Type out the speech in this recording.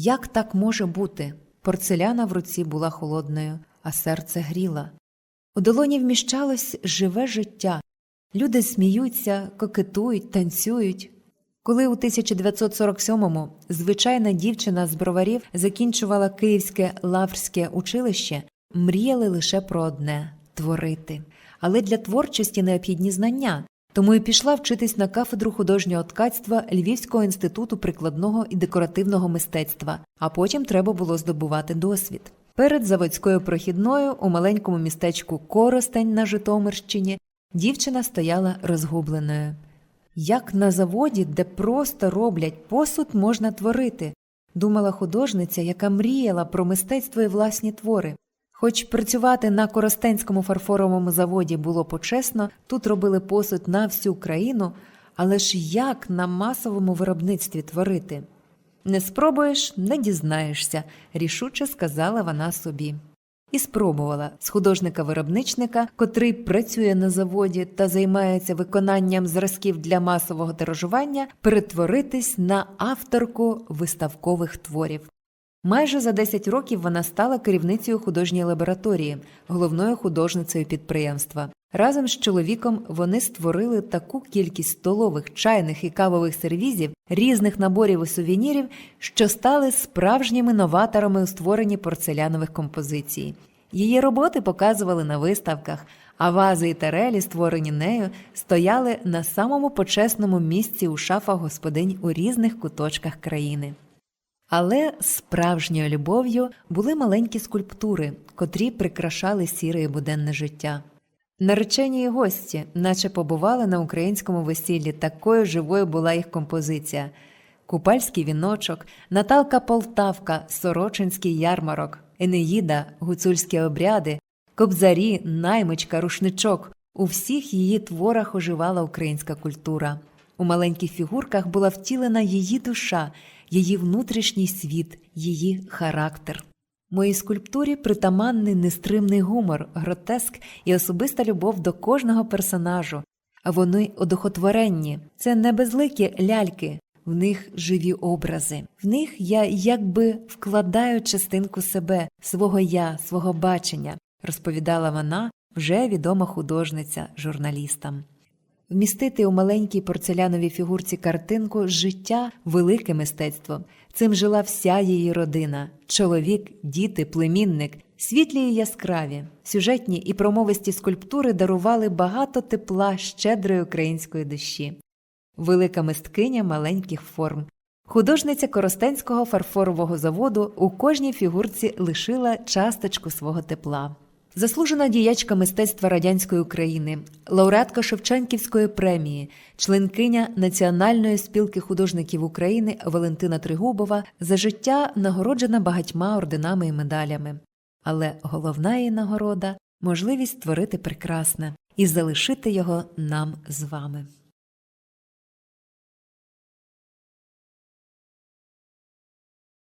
Як так може бути? Порцеляна в руці була холодною, а серце гріла. У долоні вміщалось живе життя. Люди сміються, кокетують, танцюють. Коли у 1947-му звичайна дівчина з броварів закінчувала Київське лаврське училище, мріяли лише про одне творити. Але для творчості необхідні знання, тому і пішла вчитись на кафедру художнього ткацтва Львівського інституту прикладного і декоративного мистецтва, а потім треба було здобувати досвід. Перед заводською прохідною у маленькому містечку Коростень на Житомирщині дівчина стояла розгубленою. Як на заводі, де просто роблять посуд, можна творити, думала художниця, яка мріяла про мистецтво і власні твори. Хоч працювати на Коростенському фарфоровому заводі було почесно, тут робили посуд на всю країну, але ж як на масовому виробництві творити? Не спробуєш, не дізнаєшся, рішуче сказала вона собі. І спробувала з художника-виробничника, котрий працює на заводі та займається виконанням зразків для масового тиражування, перетворитись на авторку виставкових творів. Майже за 10 років вона стала керівницею художньої лабораторії, головною художницею підприємства. Разом з чоловіком вони створили таку кількість столових, чайних і кавових сервізів, різних наборів і сувенірів, що стали справжніми новаторами у створенні порцелянових композицій. Її роботи показували на виставках, а вази і тарелі, створені нею, стояли на самому почесному місці у шафах господинь у різних куточках країни. Але справжньою любов'ю були маленькі скульптури, котрі прикрашали сіре і буденне життя. Наречені й гості, наче побували на українському весіллі, такою живою була їх композиція: Купальський віночок, Наталка Полтавка, Сорочинський ярмарок, Енеїда, гуцульські обряди, кобзарі, наймичка, рушничок. У всіх її творах оживала українська культура. У маленьких фігурках була втілена її душа, її внутрішній світ, її характер. Моїй скульптурі притаманний нестримний гумор, гротеск і особиста любов до кожного персонажу, а вони одухотворенні. Це не безликі ляльки, в них живі образи. В них я якби вкладаю частинку себе, свого я, свого бачення, розповідала вона, вже відома художниця журналістам. Вмістити у маленькій порцеляновій фігурці картинку життя велике мистецтво. Цим жила вся її родина: чоловік, діти, племінник, світлі і яскраві, сюжетні і промовисті скульптури дарували багато тепла щедрої української душі. Велика мисткиня маленьких форм. Художниця Коростенського фарфорового заводу у кожній фігурці лишила часточку свого тепла. Заслужена діячка мистецтва радянської України, лауреатка Шевченківської премії, членкиня Національної спілки художників України Валентина Тригубова за життя нагороджена багатьма орденами і медалями. Але головна її нагорода можливість створити прекрасне і залишити його нам з вами.